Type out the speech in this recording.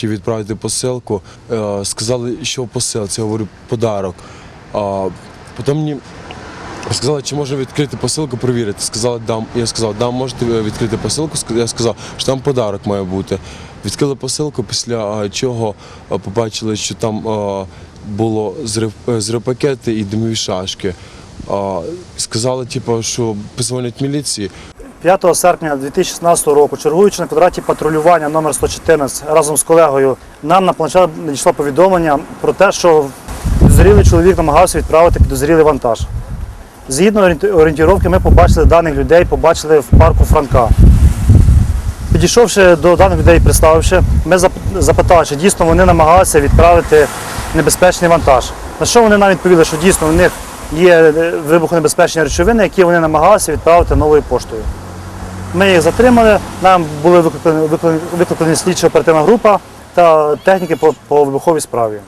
хотів відправити посилку. Е, Сказали, що посилці, я говорю, подарок. Потім мені сказали, чи можна відкрити посилку, перевірити. Я сказав, дам, можете відкрити посилку. Я сказав, що там подарок має бути. Відкрили посилку, після е, чого е, побачили, що там е, було зрив, е, і димові шашки. Сказали, типу, що позвонять міліції. 5 серпня 2016 року, чергуючи на квадраті патрулювання номер 114 разом з колегою, нам на планшет надійшло повідомлення про те, що підозрілий чоловік намагався відправити підозрілий вантаж. Згідно орієнті- орієнтировки, ми побачили даних людей, побачили в парку Франка. Підійшовши до даних людей, представивши, ми запитали, чи дійсно вони намагалися відправити небезпечний вантаж. На що вони нам відповіли, що дійсно в них є е, вибухонебезпечні речовини, які вони намагалися відправити новою поштою. Ми їх затримали, нам були викликані, слідчо оперативна група та техніки по, по вибуховій справі.